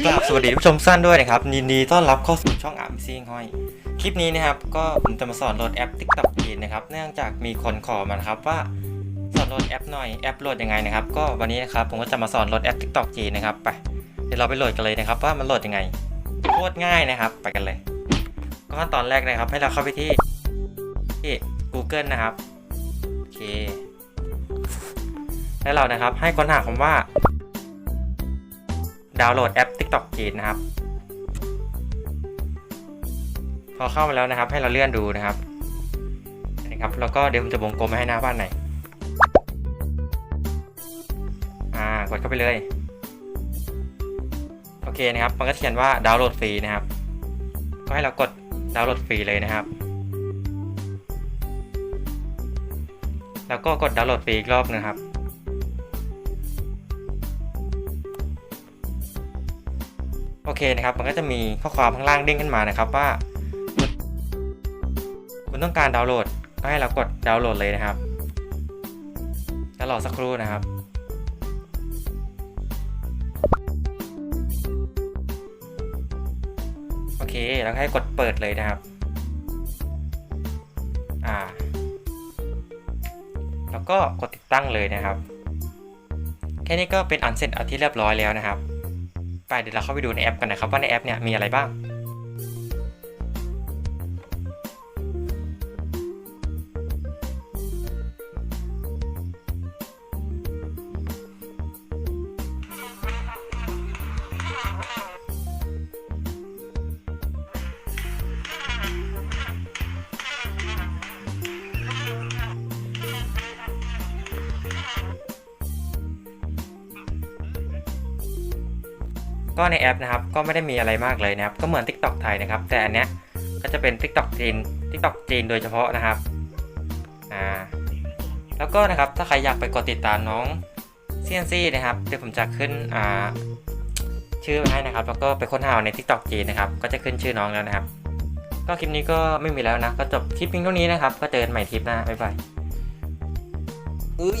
กราบสวัสดีผู้ชมสั้นด้วยนะครับยินดีต้อนรับเข้าสู่ช่องอาร์มซิงห้อย คลิปนี้นะครับ ก็ผมจะมาสอนโหลดแอป TikTok จีนนะครับ เนื่องจากมีคนขอมานะครับว่าสอนโหลดแอปหน่อยแอปโหลดยังไงนะครับ ก็วันนี้นะครับผมก็จะมาสอนโหลดแอป TikTok จีนนะครับไปเดี๋ยวเราไปโหลดกันเลยนะครับ ว่ามันโหลดยังไงโคตรง่ายนะครับ ไปกันเลย ก็ขั้นตอนแรกนะครับ ให้เราเข้าไปที่ที่ Google นะครับโอเคแล้วเรานะครับให้ค้นหาคำว่า ดาวน์โหลดแอป TikTok จีนนะครับ พอเข้ามาแล้วนะครับ ให้เราเลื่อนดูนะครับนะครับ แล้วก็เดี๋ยวผมจะวงกลมไว้ให้หน้าบ้านไหนอยอ่ากดเข้าไปเลย โอเคนะครับ มันก็เขียนว่าดาวน์โหลดฟรีนะครับ ก็ให้เรากดดาวน์โหลดฟรีเลยนะครับ แล้วก็กดดาวน์โหลดฟรีอีกรอบนะครับ โอเคนะครับ มันก็จะมีข้อความข้างล่างเด้งขึ้นมานะครับว่า คุณต้องการดาวน์โหลดก็ให้เรากดดาวน์โหลดเลยนะครับแล้วรอสักครู่นะครับ โอเค แล้วให้กดเปิดเลยนะครับ อ่า แล้วก็กดติดตั้งเลยนะครับ แค่นี้ก็เป็นอันเสร็จอันที่เรียบร้อยแล้วนะครับ ไปเดี๋ยวเราเข้าไปดูในแอปกันนะครับว่าในแอปเนี่ยมีอะไรบ้าง ก็ในแอปนะครับก็ไม่ได้มีอะไรมากเลยนะครับ ก็เหมือน TikTok ไทยนะครับ แต่อันเนี้ยก็จะเป็น TikTok จีน TikTok จีนโดยเฉพาะนะครับอ่าแล้วก็นะครับถ้าใครอยากไปกดติดตามน้องเซียนซี่นะครับเดี๋ยวผมจะขึ้นอ่าชื่อไว้ให้นะครับ แล้วก็ไปค้นหาใน TikTok จีนนะครับ ก็จะขึ้นชื่อน้องแล้วนะครับ ก็คลิปนี้ก็ไม่มีแล้วนะ ก็จบคลิปเพียงเท่านี้นะครับ ก็เจอกันใหม่คลิปหน้าบ๊ายบายอุ้ย